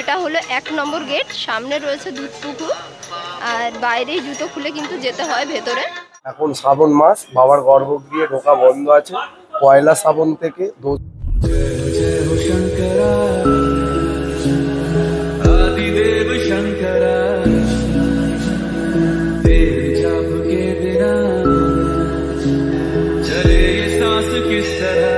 এটা হলো এক নম্বর গেট সামনে রয়েছে দুধ পুকুর আর বাইরেই জুতো খুলে কিন্তু যেতে হয় ভেতরে এখন শ্রাবণ মাস বাবার গর্ভগৃহে ঢোকা বন্ধ আছে পয়লা শ্রাবণ থেকে দো- आदिदेव शंकरा तेरे जाप के बिना चले ये सांस किस तरह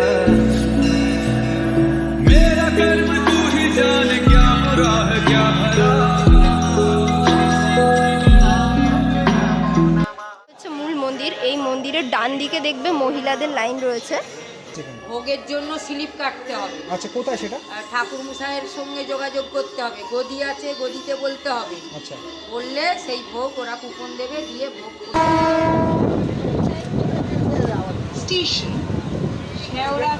দেখবে মহিলাদের লাইন রয়েছে। ভোগের জন্য স্লিপ কাটতে হবে। আচ্ছা কোথায় সেটা? ঠাকুর মশাইয়ের সঙ্গে যোগাযোগ করতে হবে। গদি আছে গদিতে বলতে হবে। আচ্ছা। বললে সেই ভোগ ওরা কুপন দেবে দিয়ে ভোগ station Sheora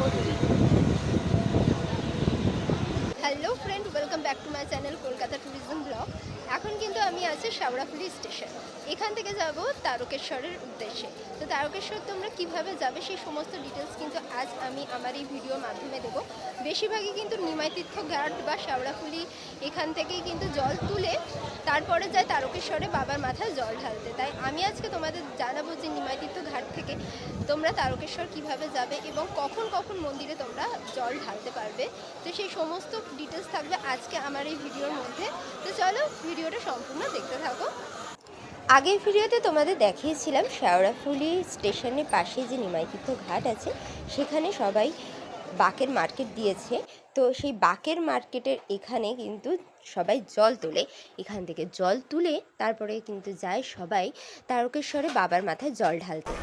hello friend welcome back to my channel Kolkata tourism blog এখন কিন্তু আমি আছি শাওড়াফুলি স্টেশন। এখান থেকে যাব তারকেশ্বরের উদ্দেশ্যে। তো তারকেশ্বর তোমরা কীভাবে যাবে সেই সমস্ত ডিটেলস কিন্তু আজ আমি আমার এই ভিডিওর মাধ্যমে দেবো। বেশিরভাগই কিন্তু নিমাই তীর্থ ঘাট বা শাওড়াফুলি এখান থেকেই কিন্তু জল তুলে তারপরে যায় তারকেশ্বরে বাবার মাথায় জল ঢালতে। তাই আমি আজকে তোমাদের জানাব যে নিমাই তীর্থ ঘাট থেকে তোমরা তারকেশ্বর কীভাবে যাবে এবং কখন কখন মন্দিরে তোমরা জল ঢালতে পারবে। তো সেই সমস্ত ডিটেলস থাকবে আজকে আমার এই ভিডিওর মধ্যে। তো চলো ভিডিওটা সম্পূর্ণ দেখতে থাকো। আগের ভিডিওতে তোমাদের দেখিয়েছিলাম শেওড়াফুলি স্টেশনের পাশে যে নিমাইতীর্থ ঘাট আছে, সেখানে সবাই বাকের মার্কেট দিয়েছে। তো সেই বাকের মার্কেটের এখানে কিন্তু সবাই জল তোলে। এখান থেকে জল তুলে তারপরে কিন্তু যায় সবাই তারকেশ্বরে বাবার মাথায় জল ঢালতে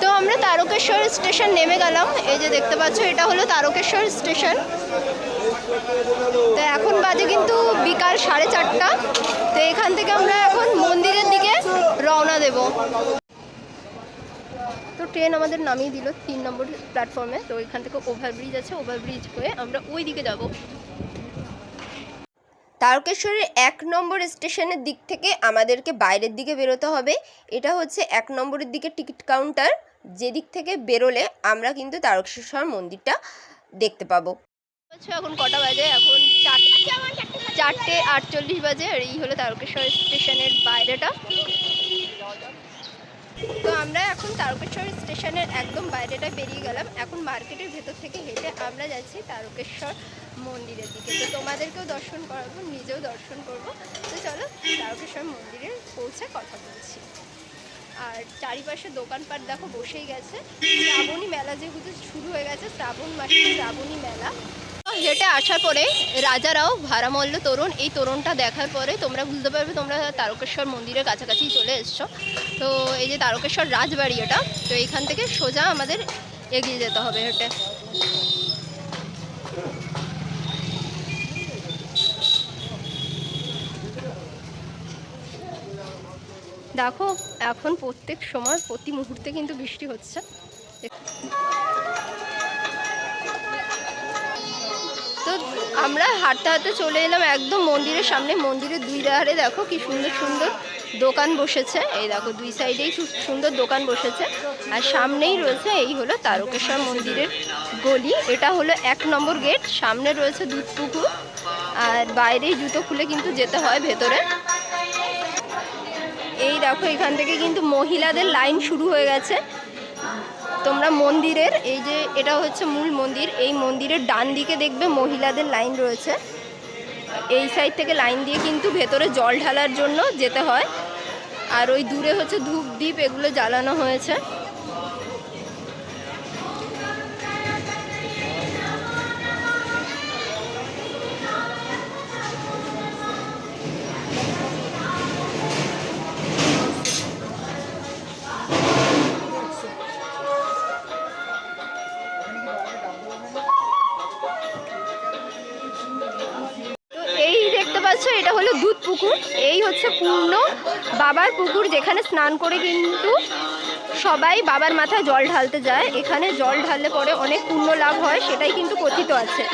তো আমরা তারকেশ্বর স্টেশন নেমে গেলাম এই যে দেখতে পাচ্ছ, এটা হলো তারকেশ্বর স্টেশন। তো এখন বাজে কিন্তু বিকাল সাড়ে চারটা। তো এখান থেকে আমরা এখন মন্দিরের দিকে রওনা দেব। তো ট্রেন আমাদের নামিয়ে দিল তিন নম্বর প্ল্যাটফর্মে তো এখান থেকে ওভারব্রিজ আছে ওভারব্রিজ হয়ে আমরা ওই দিকে যাব। তারকেশ্বরের এক নম্বর স্টেশনের দিক থেকে আমাদেরকে বাইরের দিকে বেরোতে হবে। এটা হচ্ছে এক নম্বরের দিকে টিকিট কাউন্টার যেদিক থেকে বেরোলে আমরা কিন্তু তারকেশ্বর মন্দিরটা দেখতে পাবো। আচ্ছা এখন কটা বাজে? এখন চারটে আটচল্লিশ বাজে আর এই হলো তারকেশ্বর স্টেশনের বাইরেটা। তো আমরা এখন তারকেশ্বর স্টেশনের একদম বাইরেটা বেরিয়ে গেলাম। এখন মার্কেটের ভেতর থেকে হেঁটে আমরা যাচ্ছি তারকেশ্বর মন্দিরের দিকে। তো তোমাদেরকেও দর্শন করাবো, নিজেও দর্শন করব। তো চলো তারকেশ্বর মন্দিরে পৌঁছে কথা বলছি। আর চারিপাশে দোকানপাট দেখো বসেই গেছে। শ্রাবণী মেলা যেহেতু শুরু হয়ে গেছে, শ্রাবণ মাসে শ্রাবণী মেলা। হেঁটে আসার পরে রাজারাও ভাড়ামল্ল তরুণ, এই তরুণটা দেখার পরে তোমরা বুঝতে পারবে তোমরা তারকেশ্বর মন্দিরের কাছাকাছি চলে এসছো। তো এই যে তারকেশ্বর রাজবাড়ি এটা, তো এইখান থেকে সোজা আমাদের এগিয়ে যেতে হবে হেঁটে। দেখো, এখন প্রত্যেক সময়, প্রতি মুহূর্তে কিন্তু বৃষ্টি হচ্ছে। তো আমরা হাঁটতে হাঁটতে চলে এলাম একদম মন্দিরের সামনে। মন্দিরের দুই ধারে দেখো কি সুন্দর সুন্দর দোকান বসেছে। এই দেখো, দুই সাইডেই খুব সুন্দর দোকান বসেছে। আর সামনেই রয়েছে এই হলো তারকেশ্বর মন্দিরের গলি। এটা হলো এক নম্বর গেট। সামনে রয়েছে দুধ পুকুর। আর বাইরেই জুতো খুলে কিন্তু যেতে হয় ভেতরে। এই দেখো, এখান থেকে কিন্তু মহিলাদের লাইন শুরু হয়ে গেছে। তোমরা মন্দিরের, এই যে এটা হচ্ছে মূল মন্দির, এই মন্দিরের ডান দিকে দেখবে মহিলাদের লাইন রয়েছে। এই সাইড থেকে লাইন দিয়ে কিন্তু ভেতরে জল ঢালার জন্য যেতে হয়। আর ওই দূরে হচ্ছে ধূপ দ্বীপ এগুলো জ্বালানো হয়েছে। পুকুর যেখানে স্নান করে কিন্তু সবাই বাবার মাথায় জল ঢালতে যায়। এখানে জল ঢাললে পরে অনেক পুণ্য লাভ হয়, সেটাই কিন্তু কথিত আছে।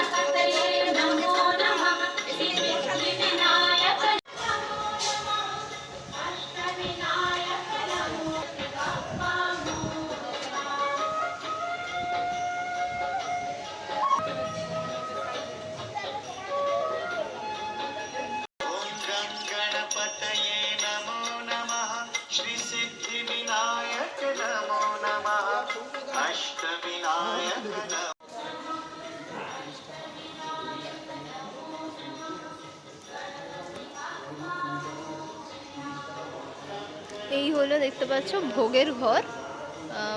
হলো দেখতে পাচ্ছ, ভোগের ঘর।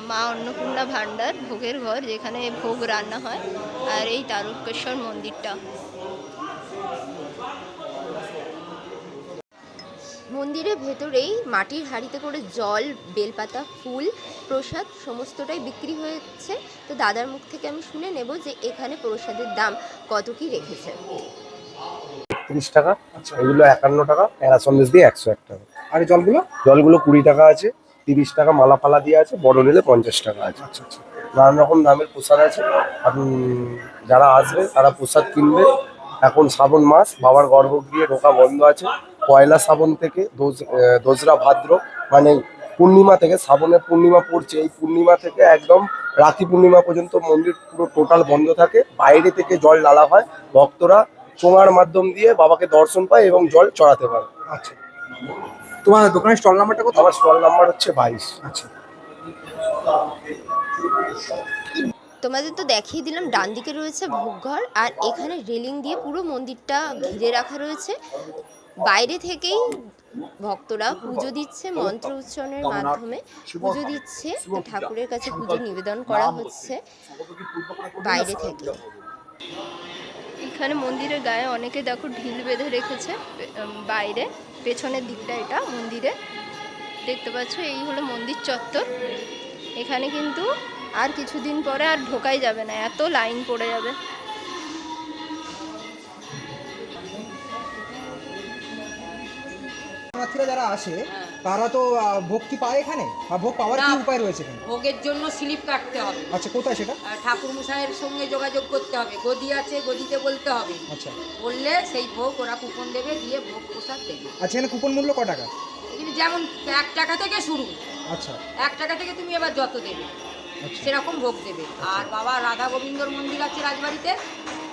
মা অন্নপূর্ণা ভাণ্ডার, ভোগের ঘর, যেখানে ভোগ রান্না হয়, আর এই তারকেশ্বর মন্দিরটা। মন্দিরের ভেতরেই মাটির হাঁড়িতে করে জল, বেলপাতা, ফুল, প্রসাদ সমস্তটাই বিক্রি হয়েছে। তো দাদার মুখ থেকে আমি শুনে নেব যে এখানে প্রসাদের দাম কত কি রেখেছে। তিরিশ টাকা। এগুলো একান্ন টাকা প্যারা সন্দেশ দিয়ে একশো এক টাকা। আর এই জলগুলো? জলগুলো কুড়ি টাকা আছে তিরিশ টাকা মালা ফালা দিয়ে আছে বড় নিলে পঞ্চাশ টাকা আছে। আচ্ছা আচ্ছা। নানান রকম দামের প্রসাদ আছে। যারা আসবে তারা প্রসাদ কিনবে। এখন শ্রাবণ মাস বাবার গর্ভগৃহে ঢোকা বন্ধ আছে। পয়লা শ্রাবণ থেকে দোস- দোসরা ভাদ্র মানে পূর্ণিমা থেকে শ্রাবণের পূর্ণিমা পড়ছে। এই পূর্ণিমা থেকে একদম রাখি পূর্ণিমা পর্যন্ত মন্দির পুরো টোটাল বন্ধ থাকে। বাইরে থেকে জল ডালা হয়। ভক্তরা চোঙার মাধ্যম দিয়ে বাবাকে দর্শন পায় এবং জল চড়াতে পারে। আচ্ছা। তোমার দোকানের স্টল নাম্বারটা কত আমার স্টল নাম্বার হচ্ছে বাইশ। আচ্ছা। তোমাদের তো দেখিয়ে দিলাম ডান দিকে রয়েছে ভোগঘর আর এখানে রেলিং দিয়ে পুরো মন্দিরটা ঘিরে রাখা রয়েছে। বাইরে থেকেই ভক্তরা পুজো দিচ্ছে মন্ত্র উচ্চারণের মাধ্যমে পুজো দিচ্ছে। ঠাকুরের কাছে পুজো নিবেদন করা হচ্ছে বাইরে থেকে। এখানে মন্দিরের গায়ে অনেকে দেখো ঢিল বেঁধে রেখেছে বাইরে। পেছনের দিকটা এটা মন্দিরে। দেখতে পাচ্ছ এই হলো মন্দির চত্বর। এখানে কিন্তু আর কিছুদিন পরে আর ঢোকাই যাবে না এত লাইন পড়ে যাবে। যারা আসে তারা তো কি পায় এখানে? বা ভোগ পাওয়ার কি উপায় রয়েছে এখানে? ভোগের জন্য স্লিপ কাটতে হবে। আচ্ছা কোথায় সেটা? আর ঠাকুর মশাইয়ের সঙ্গে যোগাযোগ করতে হবে। গদি আছে গদিতে বলতে হবে। আচ্ছা। বললে সেই ভোগ ওরা কুপন দেবে দিয়ে ভোগ প্রসাদ দেবে। আচ্ছা এখানে কুপন মূল্য ক টাকা? এখানে যেমন এক টাকা থেকে শুরু। আচ্ছা। এক টাকা থেকে তুমি এবার যত দেবে আচ্ছা। সেরকম ভোগ দেবে। আর বাবা রাধা গোবিন্দর মন্দির আছে রাজবাড়িতে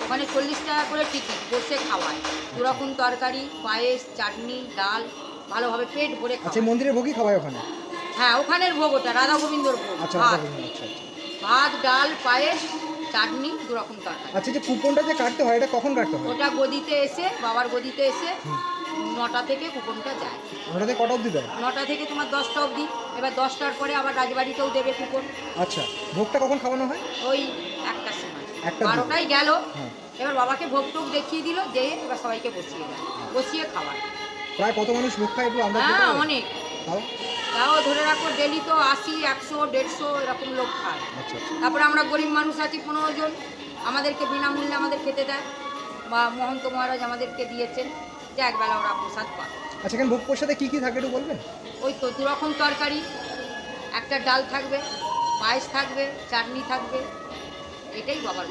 ওখানে চল্লিশ টাকা করে টিকিট বসে খাওয়ায়। দুরকম তরকারি পায়েস চাটনি ডাল ভালোভাবে পেট ভরে আচ্ছা খাওয়ায় মন্দিরের ভোগই খাওয়ায় ওখানে? হ্যাঁ ওখানের ভোগ ওটা রাধা গোবিন্দর ভোগ। আচ্ছা ভাত। আচ্ছা আচ্ছা। ভাত ডাল পায়েস চাটনি দুরকম তরকারি। আচ্ছা যে কুপনটা যে কাটতে হয় এটা কখন কাটতে হয়? ওটা গদিতে এসে বাবার গদিতে এসে নটা থেকে কুপনটা যায়। ওটাতে কটা অবধি দেয়? নটা থেকে তোমার দশটা অবধি। এবার দশটার পরে আবার রাজবাড়িতেও দেবে কুপন। আচ্ছা ভোগটা কখন খাওয়ানো হয়? ওই একটার সময়। একটার দিকে? বারোটাই গেল। হ্যাঁ। এবার বাবাকে ভোগ টোক দেখিয়ে দিল দিয়ে এবার সবাইকে বসিয়ে দেয়। বসিয়ে খাওয়ায়। প্রায় কত মানুষ ভোগ খায় একটু আন্দাজ হ্যাঁ অনেক। তাও? তাও ধরে রাখো ডেলি তো আশি একশো দেড়শো এরকম লোক খায়। আচ্ছা আচ্ছা। তারপরে আমরা গরিব মানুষ আছি পনেরো জন। আমাদেরকে বিনামূল্যে আমাদের খেতে দেয়। বা মহন্ত মহারাজ আমাদেরকে দিয়েছেন। যে একবেলা ওরা প্রসাদ পায় আচ্ছা এখানে ভোগ প্রসাদে কী কী থাকে একটু বলবেন? ওই তো দু রকম তরকারি একটা ডাল থাকবে পায়েস থাকবে চাটনি থাকবে। এটাই বাবার।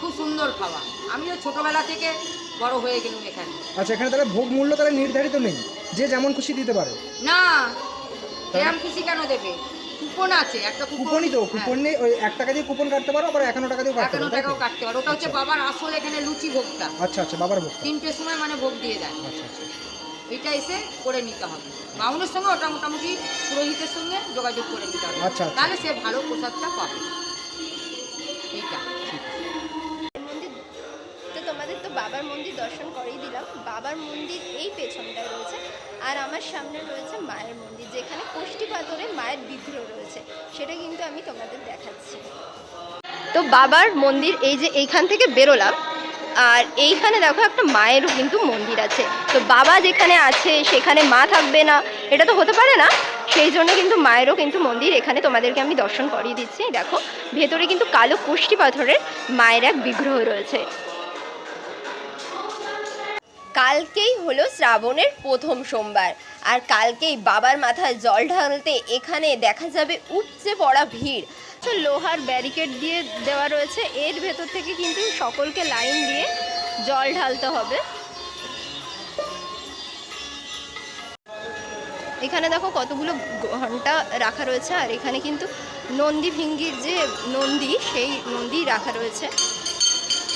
খুব সুন্দর খাওয়া আমিও ছোটোবেলা থেকে বড় হয়ে গেলাম এখানে। আচ্ছা এখানে তাহলে ভোগ মূল্য তাহলে নির্ধারিত নেই। যে যেমন খুশি দিতে পারে। না এরম খুশি কেন দেবে? কুপন আছে একটা কুপন। কুপনই তো হ্যাঁ, কুপন নেই ওই এক টাকা দিয়ে কুপন কাটতে পারো আবার একান্ন টাকা দিয়েও কাটতে পারো টাকাও কাটতে পারো। ওটা হচ্ছে বাবার আসল এখানে লুচি ভোগটা। আচ্ছা আচ্ছা বাবার ভোগ তিনটের সময় মানে ভোগ দিয়ে দেয়। আচ্ছা আচ্ছা। এটা এসে করে নিতে হবে। বাউনের সঙ্গে ওটা মোটামুটি পুরোহিতের সঙ্গে যোগাযোগ করে নিতে হবে। আচ্ছা, আচ্ছা। তাহলে সে ভালো প্রসাদটা পাবে। বাবার মন্দির দর্শন করেই দিলাম। বাবার মন্দির এই পেছনটায় রয়েছে আর আমার সামনে রয়েছে মায়ের মন্দির, যেখানে কোষ্ঠী পাথরে মায়ের বিগ্রহ রয়েছে। সেটা কিন্তু আমি তোমাদের দেখাচ্ছি। তো বাবার মন্দির এই যে এইখান থেকে বেরোলাম, আর এইখানে দেখো একটা মায়েরও কিন্তু মন্দির আছে। তো বাবা যেখানে আছে, সেখানে মা থাকবে না, এটা তো হতে পারে না। সেই জন্য কিন্তু মায়েরও কিন্তু মন্দির এখানে তোমাদেরকে আমি দর্শন করিয়ে দিচ্ছি। দেখো, ভেতরে কিন্তু কালো কোষ্ঠী পাথরের মায়ের এক বিগ্রহ রয়েছে। কালকেই হলো শ্রাবণের প্রথম সোমবার। আর কালকেই বাবার মাথায় জল ঢালতে এখানে দেখা যাবে উপচে পড়া ভিড়। তো লোহার ব্যারিকেড দিয়ে দেওয়া রয়েছে। এর ভেতর থেকে কিন্তু সকলকে লাইন দিয়ে জল ঢালতে হবে। এখানে দেখো কতগুলো ঘণ্টা রাখা রয়েছে। আর এখানে কিন্তু নন্দী ভিঙ্গির যে নন্দী, সেই নন্দী রাখা রয়েছে।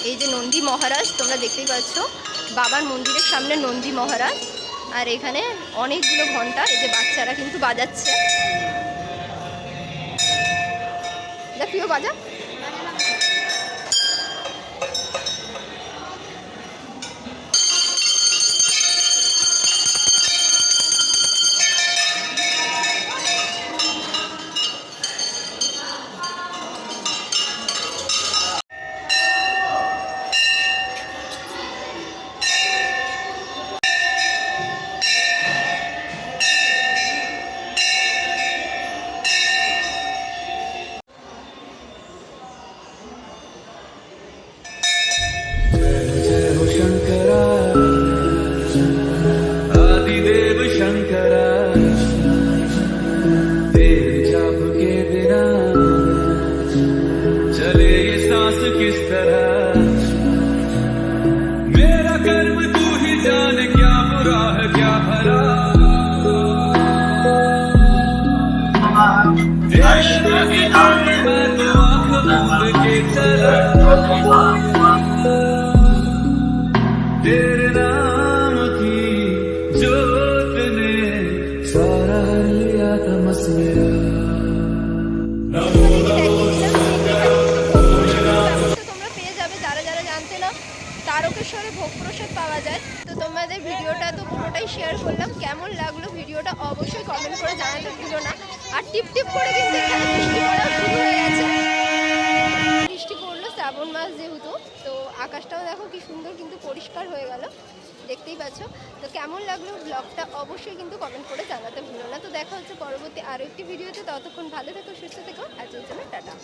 এই যে নন্দী মহারাজ, তোমরা দেখতেই পাচ্ছ। বাবার মন্দিরের সামনে নন্দী মহারাজ। আর এখানে অনেকগুলো ঘণ্টা এই যে বাচ্চারা কিন্তু বাজাচ্ছে। দেখিও বাজা পাওয়া যায়। তো তোমাদের ভিডিওটা তো পুরোটাই শেয়ার করলাম। কেমন লাগল ভিডিওটা অবশ্যই কমেন্ট করে জানাতে ভুলো না। আর টিপ টিপ করে কিন্তু এখানে বৃষ্টি পড়া শুরু হয়ে গেছে। বৃষ্টি পড়ল শ্রাবণ মাস যেহেতু, তো আকাশটাও দেখো কি সুন্দর কিন্তু পরিষ্কার হয়ে গেল। দেখতেই পাচ্ছ। তো কেমন লাগল ব্লগটা অবশ্যই কিন্তু কমেন্ট করে জানাতে ভুলো না। তো দেখা হচ্ছে পরবর্তী আরও একটি ভিডিওতে। ততক্ষণ ভালো থেকো, সুস্থ থেকো আজকের জন্য টাটা।